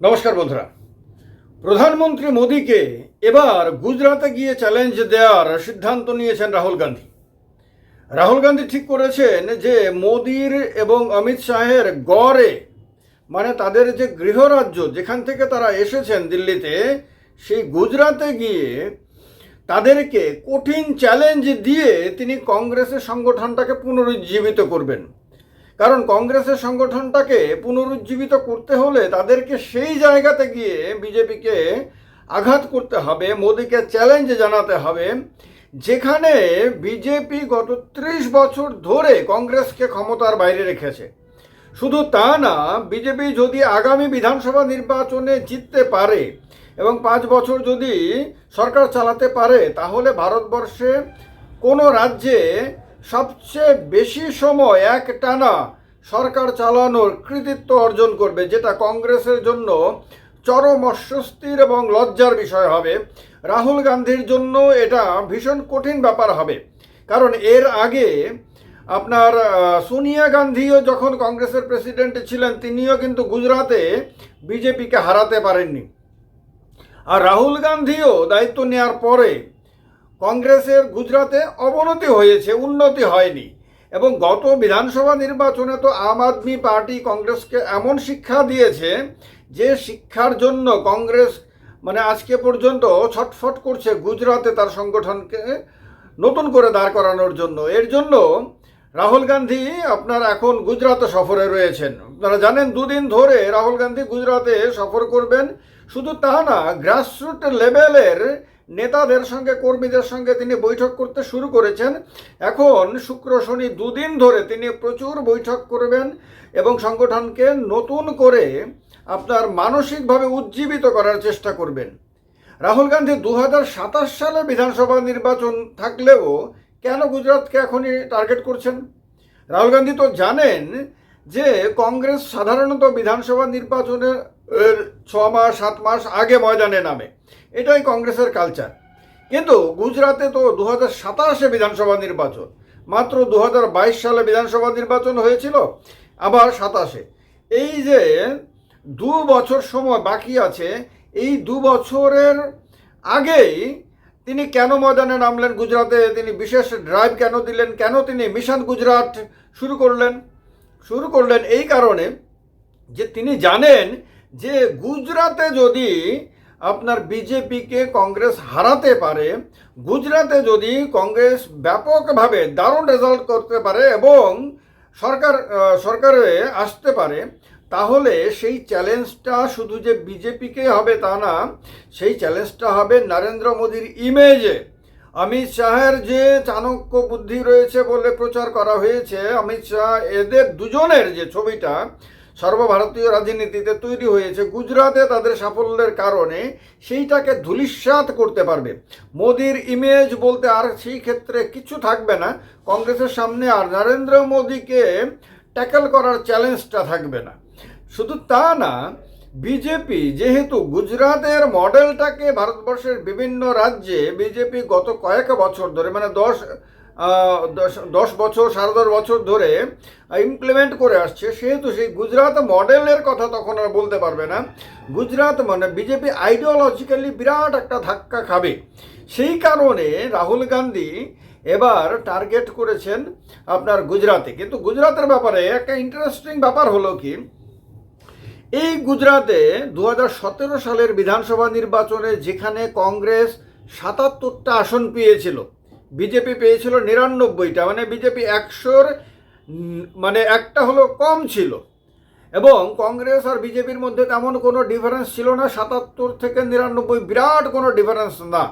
নমস্কার বন্ধুরা। প্রধানমন্ত্রী মোদীকে এবার গুজরাতে গিয়ে চ্যালেঞ্জ দেওয়ার সিদ্ধান্ত নিয়েছেন রাহুল গান্ধী। রাহুল গান্ধী ঠিক করেছেন যে মোদীর এবং অমিত শাহের গড়ে মানে তাদের যে গৃহরাজ্য যেখান থেকে তারা এসেছেন দিল্লিতে, সেই গুজরাতে গিয়ে তাদেরকে কঠিন চ্যালেঞ্জ দিয়ে তিনি কংগ্রেসের সংগঠনটাকে পুনরুজ্জীবিত করবেন। কারণ কংগ্রেসের সংগঠনটাকে পুনরুজ্জীবিত করতে হলে তাদেরকে সেই জায়গাতে গিয়ে বিজেপিকে আঘাত করতে হবে, মোদীকে চ্যালেঞ্জ জানাতে হবে, যেখানে বিজেপি গত ত্রিশ বছর ধরে কংগ্রেসকে ক্ষমতার বাইরে রেখেছে। শুধু তা না, বিজেপি যদি আগামী বিধানসভা নির্বাচনে জিততে পারে এবং পাঁচ বছর যদি সরকার চালাতে পারে, তাহলে ভারতবর্ষে কোনো রাজ্যে সবচেয়ে বেশি সময় এক টানা সরকার চালানোর কৃতিত্ব অর্জন করবে, যেটা কংগ্রেসের জন্য চরম অস্বস্তির এবং লজ্জার বিষয় হবে। রাহুল গান্ধীর জন্য এটা ভীষণ কঠিন ব্যাপার হবে, কারণ এর আগে আপনার সোনিয়া গান্ধীও যখন কংগ্রেসের প্রেসিডেন্ট ছিলেন, তিনিও কিন্তু গুজরাতে বিজেপিকে হারাতে পারেননি। আর রাহুল গান্ধীও দায়িত্ব নেওয়ার পরে কংগ্রেসের গুজরাতে অবনতি হয়েছে, উন্নতি হয়নি। এবং গত বিধানসভা নির্বাচনে তো আম আদমি পার্টি কংগ্রেসকে এমন শিক্ষা দিয়েছে যে শিক্ষার জন্য কংগ্রেস মানে আজকে পর্যন্ত ছটফট করছে গুজরাতে তার সংগঠনকে নতুন করে দাঁড় করানোর জন্য। এর জন্য রাহুল গান্ধী আপনার এখন গুজরাতে সফরে রয়েছেন। আপনারা জানেন, দুদিন ধরে রাহুল গান্ধী গুজরাতে সফর করবেন। শুধু তা না গ্রাসরুট লেভেলের নেতাদের সঙ্গে, কর্মীদের সঙ্গে তিনি বৈঠক করতে শুরু করেছেন। এখন শুক্র শনি দুদিন ধরে তিনি প্রচুর বৈঠক করবেন এবং সংগঠনকে নতুন করে আপনার মানসিকভাবে উজ্জীবিত করার চেষ্টা করবেন। রাহুল গান্ধী দু হাজার সাতাশ সালে বিধানসভা নির্বাচন থাকলেও কেন গুজরাটকে এখনই টার্গেট করছেন? রাহুল গান্ধী তো জানেন যে কংগ্রেস সাধারণত বিধানসভা নির্বাচনের এর ছ মাস, সাত মাস আগে ময়দানে নামে। এটাই কংগ্রেসের কালচার কিন্তু গুজরাতে তো দু হাজার সাতাশে বিধানসভা নির্বাচন। মাত্র দু হাজার বাইশ সালে বিধানসভা নির্বাচন হয়েছিল, আবার সাতাশে। এই যে দু বছর সময় বাকি আছে, এই দু বছরের আগেই তিনি কেন ময়দানে নামলেন গুজরাতে তিনি বিশেষ ড্রাইভ কেন দিলেন? কেন তিনি মিশন গুজরাট শুরু করলেন? শুরু করলেন এই কারণে যে তিনি জানেন যে গুজরাতে যদি আপনার বিজেপিকে কংগ্রেস হারাতে পারে, গুজরাতে যদি কংগ্রেস ব্যাপকভাবে দারুণ রেজাল্ট করতে পারে এবং সরকার সরকারে আসতে পারে, তাহলে সেই চ্যালেঞ্জটা শুধু যে বিজেপিকে হবে তা না, সেই চ্যালেঞ্জটা হবে নরেন্দ্র মোদীর ইমেজে অমিত শাহের যে চাণক্য বুদ্ধি রয়েছে বলে প্রচার করা হয়েছে, অমিত শাহ এদের দুজনের যে ছবিটা সর্বভারতীয় রাজনীতিতে তৈরি হয়েছে গুজরাটে তাদের সাফল্যের কারণে, সেইটাকে ধূলিসাৎ করতে পারবে। মোদির ইমেজ বলতে আর সেই ক্ষেত্রে কিছু থাকবে না। কংগ্রেসের সামনে আর নরেন্দ্র মোদীকে ট্যাকেল করার চ্যালেঞ্জটা থাকবে না। শুধু তা না, বিজেপি যেহেতু গুজরাটের মডেলটাকে ভারতবর্ষের বিভিন্ন রাজ্যে বিজেপি গত কয়েক বছর ধরে মানে দশ দশ- বছর, সাড়ে দশ বছর ধরে ইমপ্লিমেন্ট করে আসছে। সেহেতু সেই গুজরাট মডেলের কথা তখন আর বলতে পারবে না। গুজরাট মানে বিজেপি আইডিওলজিক্যালি বিরাট একটা ধাক্কা খাবে। সেই কারণে রাহুল গান্ধী এবার টার্গেট করেছেন আপনার গুজরাতে। কিন্তু গুজরাতের ব্যাপারে একটা ইন্টারেস্টিং ব্যাপার হলো কি, এই গুজরাতে দু হাজার সতেরো সালের বিধানসভা নির্বাচনে যেখানে কংগ্রেস সাতাত্তরটা আসন পেয়েছিল বিজেপি পেয়েছিল নিরানব্বইটা মানে বিজেপি একশোর মানে একটা হলো কম ছিল। এবং কংগ্রেস আর বিজেপির মধ্যে তেমন কোনো ডিফারেন্স ছিল না, সাতাত্তর থেকে নিরানব্বই বিরাট কোনো ডিফারেন্স না।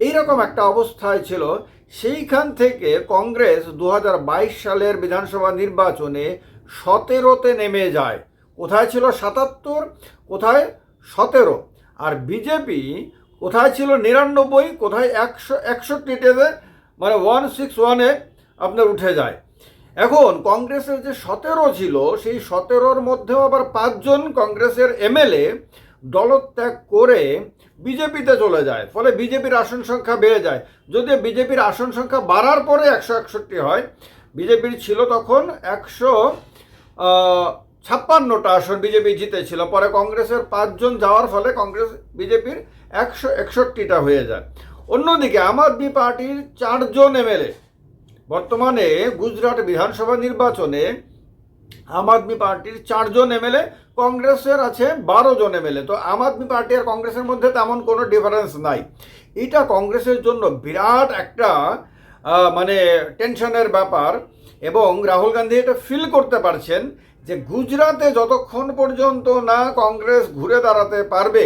এইরকম একটা অবস্থায় ছিল। সেইখান থেকে কংগ্রেস দু হাজার বাইশ সালের বিধানসভা নির্বাচনে সতেরোতে নেমে যায়। কোথায় ছিল সাতাত্তর? কোথায়? সতেরো। আর বিজেপি কোথায় ছিল নিরানব্বই, কোথায় একশো একষট্টিতে মানে ওয়ান সিক্স ওয়ানে আপনার উঠে যায়। এখন কংগ্রেসের যে সতেরো ছিল, সেই সতেরোর মধ্যেও আবার পাঁচজন কংগ্রেসের এমএলএ দলত্যাগ করে বিজেপিতে চলে যায়, ফলে বিজেপির আসন সংখ্যা বেড়ে যায়। যদিও বিজেপির আসন সংখ্যা বাড়ার পরে একশো একষট্টি হয়, বিজেপির ছিল তখন একশো ছাপ্পান্নটা আসন বিজেপি জিতেছিল। পরে কংগ্রেসের পাঁচজন যাওয়ার ফলে কংগ্রেস, বিজেপির একশো একষট্টিটা হয়ে যায়। অন্যদিকে আম আদমি পার্টির চারজন এমএলএ। বর্তমানে গুজরাট বিধানসভা নির্বাচনে আম আদমি পার্টির চারজন এমএলএ, কংগ্রেসের আছে বারো জন এমএলএ। তো আম আদমি পার্টি আর কংগ্রেসের মধ্যে তেমন কোনো ডিফারেন্স নাই। এটা কংগ্রেসের জন্য বিরাট একটা মানে টেনশনের ব্যাপার এবং রাহুল গান্ধী এটা ফিল করতে পারছেন যে গুজরাটে যতক্ষণ পর্যন্ত না কংগ্রেস ঘুরে দাঁড়াতে পারবে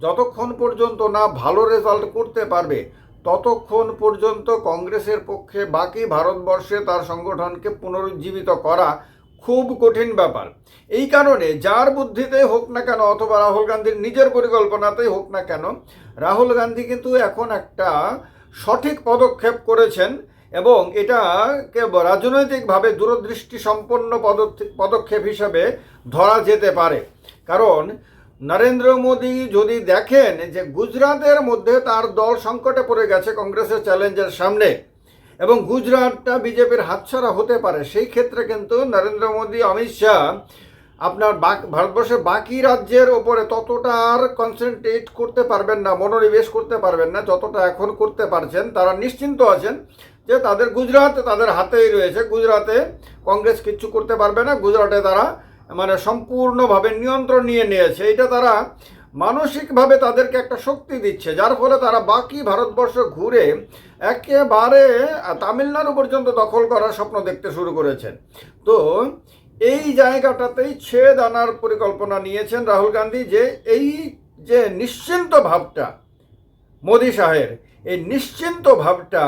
যতক্ষণ পর্যন্ত না ভালো রেজাল্ট করতে পারবে, ততক্ষণ পর্যন্ত কংগ্রেসের পক্ষে বাকি ভারতবর্ষে তার সংগঠনকে পুনরুজ্জীবিত করা খুব কঠিন ব্যাপার। এই কারণে যার বুদ্ধিতে হোক না কেন, অথবা রাহুল গান্ধীর নিজের পরিকল্পনাতেই হোক না কেন, রাহুল গান্ধী কিন্তু এখন একটা সঠিক পদক্ষেপ করেছেন এবং এটাকে রাজনৈতিকভাবে দূরদৃষ্টি সম্পন্ন পদক্ষে- পদক্ষেপ হিসাবে ধরা যেতে পারে। কারণ নরেন্দ্র মোদী যদি দেখেন যে গুজরাটের মধ্যে তার দল সংকটে পড়ে গেছে কংগ্রেসের চ্যালেঞ্জের সামনে, এবং গুজরাটটা বিজেপির হাতছাড়া হতে পারে, সেই ক্ষেত্রে কিন্তু নরেন্দ্র মোদী, অমিত শাহ, আপনার ভারতবর্ষের বাকি রাজ্যের ওপরে ততটা আর কনসেন্ট্রেট করতে পারবেন না, মনোনিবেশ করতে পারবেন না, যতটা এখন করতে পারছেন, তারা নিশ্চিন্ত আছেন যে তাদের গুজরাট তাদের হাতেই রয়েছে। গুজরাটে কংগ্রেস কিচ্ছু করতে পারবে না, গুজরাটে তারা মানে সম্পূর্ণভাবে নিয়ন্ত্রণ নিয়ে নিয়েছে। এটা তারা মানসিকভাবে তাদেরকে একটা শক্তি দিচ্ছে, যার ফলে তারা বাকি ভারতবর্ষ ঘুরে একেবারে তামিলনাড়ু পর্যন্ত দখল করার স্বপ্ন দেখতে শুরু করেছেন। তো এই জায়গাটাতেই ছেদ আনার পরিকল্পনা নিয়েছেন রাহুল গান্ধী যে এই যে নিশ্চিন্ত ভাবটা, মোদি শাহের এই নিশ্চিন্ত ভাবটা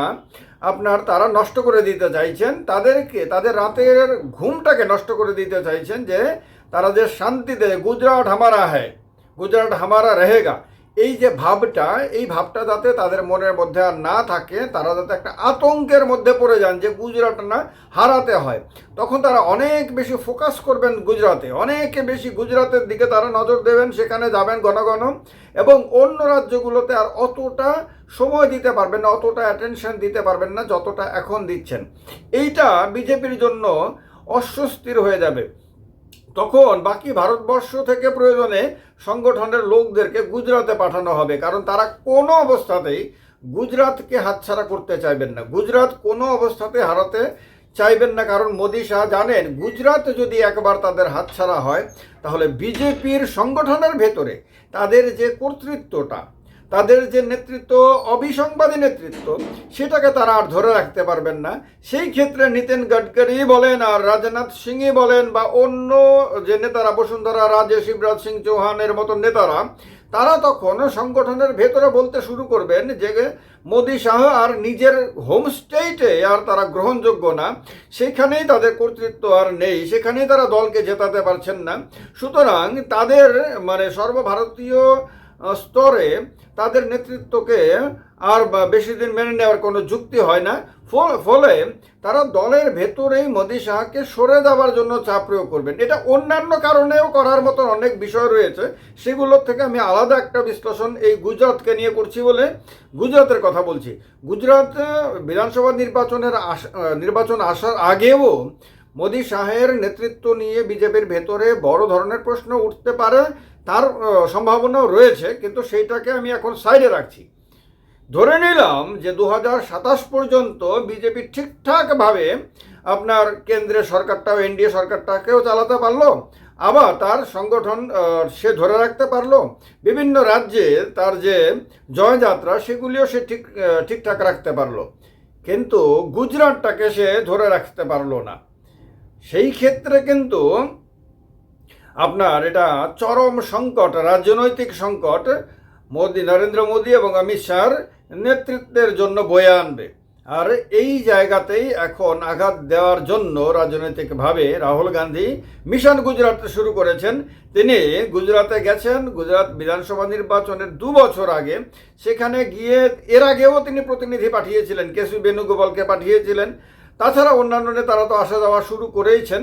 আপনার তারা নষ্ট করে দিতে চাইছেন, তাদেরকে, তাদের রাতের ঘুমটাকে নষ্ট করে দিতে চাইছেন যে তারা যে শান্তিতে গুজরাট হামারা হ্যায়, গুজরাট হামারা রেহেগা। এই যে ভাবটা, এই ভাবটা যাতে তাদের মনের মধ্যে আর না থাকে, তারা যাতে একটা আতঙ্কের মধ্যে পড়ে যান যে গুজরাট না হারাতে হয়। তখন তারা অনেক বেশি ফোকাস করবেন গুজরাতে, অনেক বেশি গুজরাতের দিকে তারা নজর দেবেন, সেখানে যাবেন ঘন ঘন এবং অন্য রাজ্যগুলোতে আর অতটা সময় দিতে পারবেন না, অতটা অ্যাটেনশন দিতে পারবেন না যতটা এখন দিচ্ছেন। এইটা বিজেপির জন্য অস্বস্তির হয়ে যাবে। তখন বাকি ভারতবর্ষ থেকে প্রয়োজনে সংগঠনের লোকদেরকে গুজরাতে পাঠানো হবে, কারণ তারা কোনো অবস্থাতেই গুজরাতকে হাতছাড়া করতে চাইবেন না। গুজরাত কোনো অবস্থাতে হারাতে চাইবেন না, কারণ মোদী শাহ জানেন গুজরাত যদি একবার তাদের হাতছাড়া হয়, তাহলে বিজেপির সংগঠনের ভেতরে তাদের যে কর্তৃত্বটা তাদের যে নেতৃত্ব, অবিসংবাদী নেতৃত্ব, সেটাকে তারা আর ধরে রাখতে পারবেন না। সেই ক্ষেত্রে নীতিন গডকরি বলেন আর রাজনাথ সিংই বলেন বা অন্য যে নেতারা, বসুন্ধরা রাজে শিবরাজ সিং চৌহানের মতো নেতারা, তারা তখন সংগঠনের ভেতরে বলতে শুরু করবেন যে মোদি শাহ আর নিজের হোম স্টেটে আর তারা গ্রহণযোগ্য না। সেখানেই তাদের কর্তৃত্ব আর নেই, সেখানেই তারা দলকে জেতাতে পারছেন না। সুতরাং তাদের মানে সর্বভারতীয় স্তরে তাদের নেতৃত্বকে আর বেশি দিন মেনে নেওয়ার কোনো যুক্তি হয় না। ফল- তারা দলের ভেতরেই মোদি শাহকে সরে যাওয়ার জন্য চাপ প্রয়োগ করবেন। এটা অন্যান্য কারণেও করার মতো অনেক বিষয় রয়েছে। সেগুলোর থেকে আমি আলাদা একটা বিশ্লেষণ এই গুজরাটকে নিয়ে করছি বলে গুজরাটের কথা বলছি। গুজরাট বিধানসভা নির্বাচনের আস- নির্বাচন আসার আগেও মোদি শাহের নেতৃত্ব নিয়ে বিজেপির ভেতরে বড় ধরনের প্রশ্ন উঠতে পারে, তার সম্ভাবনাও রয়েছে, কিন্তু সেইটাকে আমি এখন সাইডে রাখছি। ধরে নিলাম যে দু পর্যন্ত বিজেপি ঠিকঠাকভাবে আপনার কেন্দ্রের সরকারটাও, এনডিএ সরকারটাকেও চালাতে পারল, আবার তার সংগঠন সে ধরে রাখতে পারল, বিভিন্ন রাজ্যে তার যে জয়যাত্রা, সেগুলিও সে ঠিক ঠিকঠাক রাখতে পারল। কিন্তু গুজরাটটাকে সে ধরে রাখতে পারল না। সেই ক্ষেত্রে কিন্তু আপনার এটা চরম সংকট, রাজনৈতিক সংকট, মোদী, নরেন্দ্র মোদী এবং অমিত শাহর নেতৃত্বের জন্য বয়ে আনবে। আর এই জায়গাতেই এখন আঘাত দেওয়ার জন্য রাজনৈতিকভাবে রাহুল গান্ধী মিশন গুজরাট শুরু করেছেন। তিনি গুজরাটে গেছেন, গুজরাট বিধানসভা নির্বাচনের দু বছর আগে। সেখানে গিয়ে এর আগেও তিনি প্রতিনিধি পাঠিয়েছিলেন, কেসি বেণুগোপালকে পাঠিয়েছিলেন। তাছাড়া অন্যান্য নেতারা তো আসা যাওয়া শুরু করেইছেন।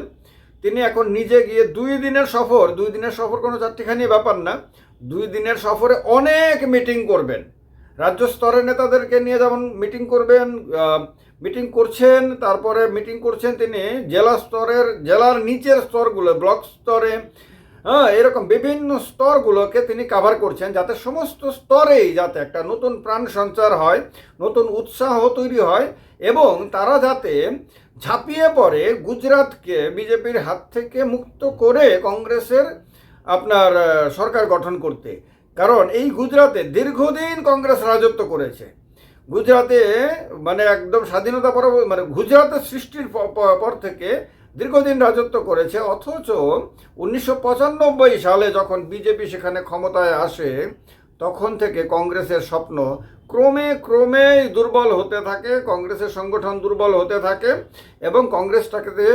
তিনি এখন নিজে গিয়ে দুই দিনের সফর, দুই দিনের সফর কোনো চারটিখানি ব্যাপার না, দুই দিনের সফরে অনেক মিটিং করবেন। রাজ্য স্তরের নেতাদেরকে নিয়ে যেমন মিটিং করবেন মিটিং করছেন, তারপরে মিটিং করছেন তিনি জেলা স্তরের, জেলার নিচের স্তরগুলো, ব্লক স্তরে হ্যাঁ এরকম বিভিন্ন স্তরগুলোকে তিনি কাভার করছেন যাতে সমস্ত স্তরেই যাতে একটা নতুন প্রাণ সঞ্চার হয়, নতুন উৎসাহ তৈরি হয় এবং তারা যাতে ঝাঁপিয়ে পড়ে গুজরাটকে বিজেপির হাত থেকে মুক্ত করে কংগ্রেসের আপনার সরকার গঠন করতে। কারণ এই গুজরাটে দীর্ঘদিন কংগ্রেস রাজত্ব করেছে। গুজরাটে মানে একদম স্বাধীনতা পর মানে গুজরাটের সৃষ্টির পর থেকে দীর্ঘদিন রাজত্ব করেছে, অথচ উনিশশো পঁচানব্বই সালে যখন বিজেপি সেখানে ক্ষমতায় আসে, তখন থেকে কংগ্রেসের স্বপ্ন ক্রমে ক্রমে দুর্বল হতে থাকে, কংগ্রেসের সংগঠন দুর্বল হতে থাকে এবং কংগ্রেসটাকে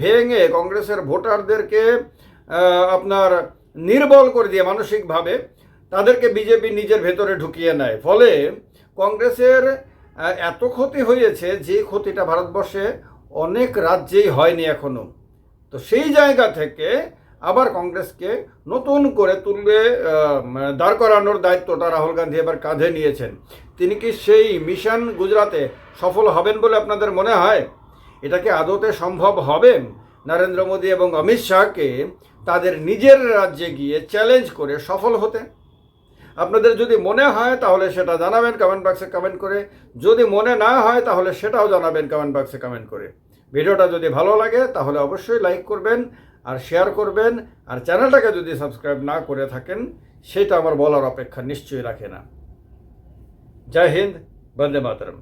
ভেঙে কংগ্রেসের ভোটারদেরকে আপনার নির্বল করে দিয়ে মানসিকভাবে তাদেরকে বিজেপি নিজের ভেতরে ঢুকিয়ে নেয়। ফলে কংগ্রেসের এত ক্ষতি হয়েছে যে ক্ষতিটা ভারতবর্ষে অনেক রাজ্যেই হয়নি এখনও। তো সেই জায়গা থেকে আবার কংগ্রেসকে নতুন করে তুলবে দাঁড় করানোর দায়িত্বটা রাহুল গান্ধী এবার কাঁধে নিয়েছেন। তিনি কি সেই মিশন গুজরাতে সফল হবেন বলে আপনাদের মনে হয়? এটা কি আদতে সম্ভব হবে? নরেন্দ্র মোদী এবং অমিত শাহকে তাদের নিজের রাজ্যে গিয়ে চ্যালেঞ্জ করে সফল হতে? আপনাদের যদি মনে হয় তাহলে সেটা জানাবেন কমেন্ট বাক্সে কমেন্ট করে। যদি মনে না হয় তাহলে সেটাও জানাবেন কমেন্ট বাক্সে কমেন্ট করে। ভিডিওটা যদি ভালো লাগে তাহলে অবশ্যই লাইক করবেন আর শেয়ার করবেন। আর চ্যানেলটাকে যদি সাবস্ক্রাইব না করে থাকেন, সেটা আমার বলার অপেক্ষা নিশ্চয়ই রাখে না। জয় হিন্দ, বন্দে মাতরম।